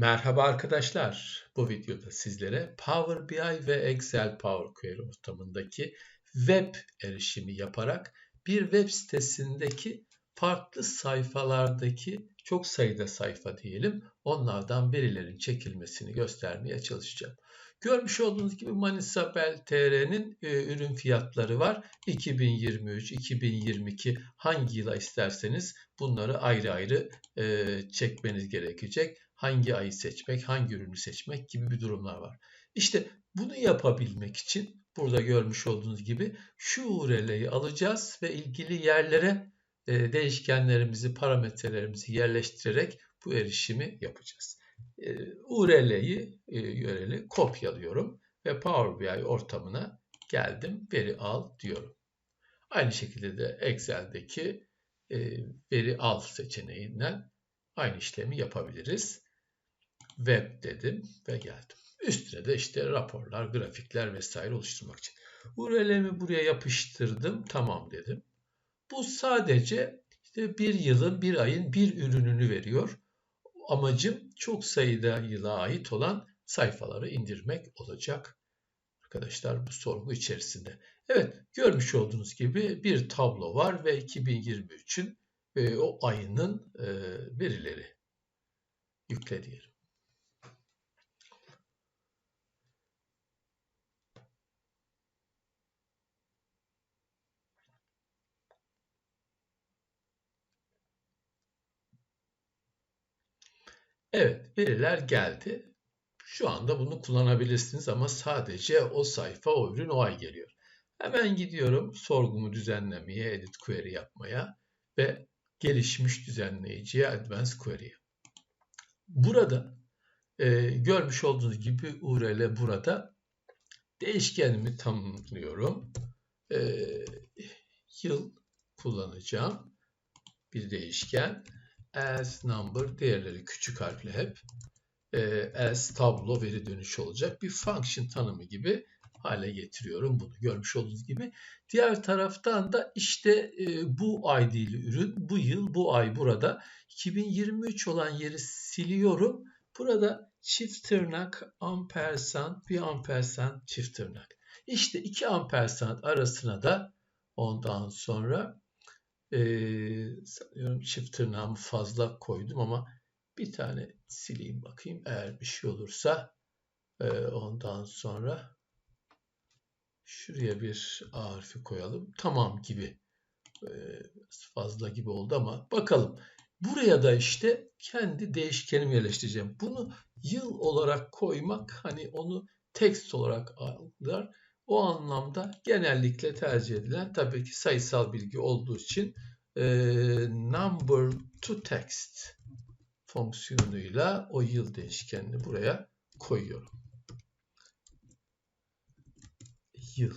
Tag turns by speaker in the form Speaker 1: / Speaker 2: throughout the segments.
Speaker 1: Merhaba arkadaşlar. Bu videoda sizlere Power BI ve Excel Power Query ortamındaki web erişimi yaparak bir web sitesindeki farklı sayfalardaki çok sayıda sayfa diyelim onlardan verilerin çekilmesini göstermeye çalışacağım. Görmüş olduğunuz gibi Manisa Bel TR'nin e, ürün fiyatları var. 2023, 2022 hangi yıla isterseniz bunları ayrı ayrı e, çekmeniz gerekecek hangi ayı seçmek, hangi ürünü seçmek gibi bir durumlar var. İşte bunu yapabilmek için burada görmüş olduğunuz gibi şu URL'yi alacağız ve ilgili yerlere e, değişkenlerimizi, parametrelerimizi yerleştirerek bu erişimi yapacağız. E, URL'yi e, URL'i kopyalıyorum ve Power BI ortamına geldim. Veri al diyorum. Aynı şekilde de Excel'deki e, veri al seçeneğinden aynı işlemi yapabiliriz web dedim ve geldim. Üstüne de işte raporlar, grafikler vesaire oluşturmak için. URL'mi buraya yapıştırdım. Tamam dedim. Bu sadece işte bir yılın, bir ayın bir ürününü veriyor. Amacım çok sayıda yıla ait olan sayfaları indirmek olacak. Arkadaşlar bu sorgu içerisinde. Evet görmüş olduğunuz gibi bir tablo var ve 2023'ün e, o ayının e, verileri yükle diyelim. Evet, veriler geldi. Şu anda bunu kullanabilirsiniz ama sadece o sayfa, o ürün o ay geliyor. Hemen gidiyorum sorgumu düzenlemeye, edit query yapmaya ve gelişmiş düzenleyiciye advanced query'ye. Burada e, görmüş olduğunuz gibi URL burada değişkenimi tanımlıyorum. E, yıl kullanacağım bir değişken as number değerleri küçük harfle hep e, as tablo veri dönüşü olacak bir function tanımı gibi hale getiriyorum bunu görmüş olduğunuz gibi. Diğer taraftan da işte e, bu ID'li ürün bu yıl bu ay burada 2023 olan yeri siliyorum. Burada çift tırnak ampersand bir ampersand çift tırnak. İşte iki ampersand arasına da ondan sonra ee, sanıyorum çift tırnağımı fazla koydum ama bir tane sileyim bakayım. Eğer bir şey olursa e, ondan sonra şuraya bir A harfi koyalım. Tamam gibi. E, fazla gibi oldu ama bakalım. Buraya da işte kendi değişkenimi yerleştireceğim. Bunu yıl olarak koymak hani onu text olarak aldılar. O anlamda genellikle tercih edilen tabii ki sayısal bilgi olduğu için e, number to text fonksiyonuyla o yıl değişkenini buraya koyuyorum. Yıl.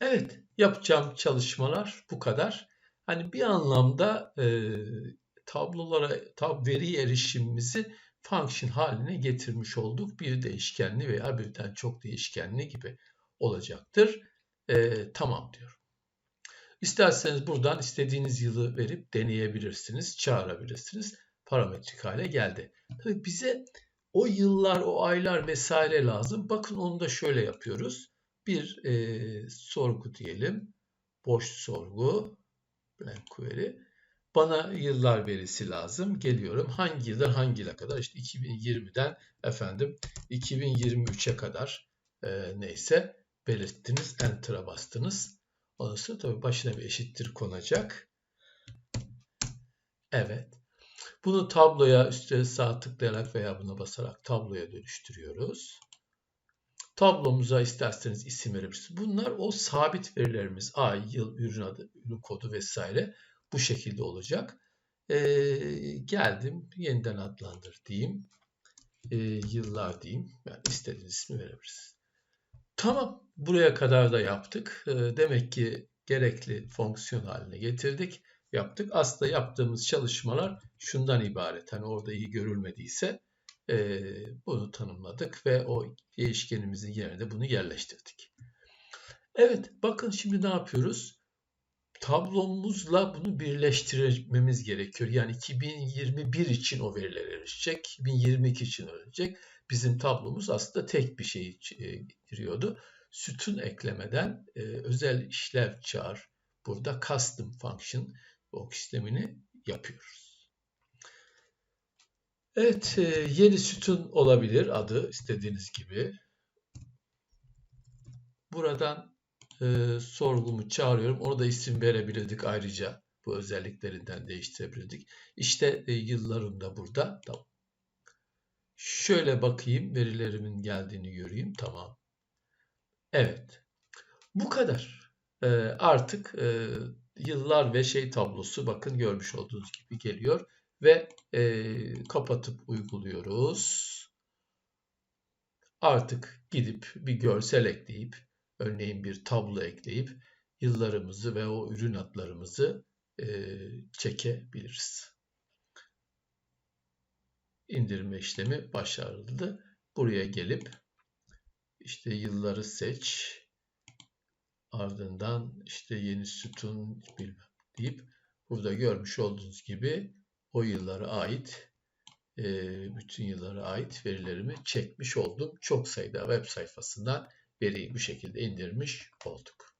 Speaker 1: Evet, yapacağım çalışmalar bu kadar. Hani bir anlamda e, tablolara, tab veri erişimimizi function haline getirmiş olduk. Bir değişkenli veya birden çok değişkenli gibi olacaktır. E, tamam diyorum. İsterseniz buradan istediğiniz yılı verip deneyebilirsiniz, çağırabilirsiniz. Parametrik hale geldi. Tabii bize o yıllar, o aylar vesaire lazım. Bakın onu da şöyle yapıyoruz. Bir e, sorgu diyelim. Boş sorgu. Blank query. Bana yıllar verisi lazım. Geliyorum. Hangi yıldan hangi yıla kadar? İşte 2020'den efendim 2023'e kadar e, neyse belirttiniz. Enter'a bastınız. Ondan sonra tabii başına bir eşittir konacak. Evet. Bunu tabloya üstte sağ tıklayarak veya buna basarak tabloya dönüştürüyoruz. Tablomuza isterseniz isim verebilirsiniz. Bunlar o sabit verilerimiz. Ay, yıl, ürün adı, ürün kodu vesaire bu şekilde olacak. Ee, geldim. Yeniden adlandır diyeyim. Ee, yıllar diyeyim. Yani istediğiniz ismi verebilirsiniz. Tamam, buraya kadar da yaptık. Ee, demek ki gerekli fonksiyon haline getirdik, yaptık. Aslında yaptığımız çalışmalar şundan ibaret. Hani orada iyi görülmediyse e, bunu tanımladık ve o değişkenimizin yerine bunu yerleştirdik. Evet, bakın şimdi ne yapıyoruz? Tablomuzla bunu birleştirmemiz gerekiyor. Yani 2021 için o veriler erişecek, 2022 için öğrenecek. Bizim tablomuz aslında tek bir şey giriyordu. Sütun eklemeden e, özel işlev çağır. Burada custom function o işlemini yapıyoruz. Evet, e, yeni sütun olabilir adı istediğiniz gibi. Buradan e, sorgumu çağırıyorum. Onu da isim verebilirdik ayrıca. Bu özelliklerinden değiştirebilirdik. İşte e, yıllarım da burada. Tamam. Şöyle bakayım verilerimin geldiğini göreyim. Tamam. Evet. Bu kadar. E, artık e, yıllar ve şey tablosu bakın görmüş olduğunuz gibi geliyor. Ve e, kapatıp uyguluyoruz. Artık gidip bir görsel ekleyip örneğin bir tablo ekleyip yıllarımızı ve o ürün adlarımızı e, çekebiliriz. İndirme işlemi başarılı. Buraya gelip işte yılları seç. Ardından işte yeni sütun bilmem deyip burada görmüş olduğunuz gibi o yıllara ait e, bütün yıllara ait verilerimi çekmiş oldum. Çok sayıda web sayfasından veriyi bu şekilde indirmiş olduk.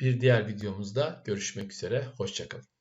Speaker 1: Bir diğer videomuzda görüşmek üzere. Hoşçakalın.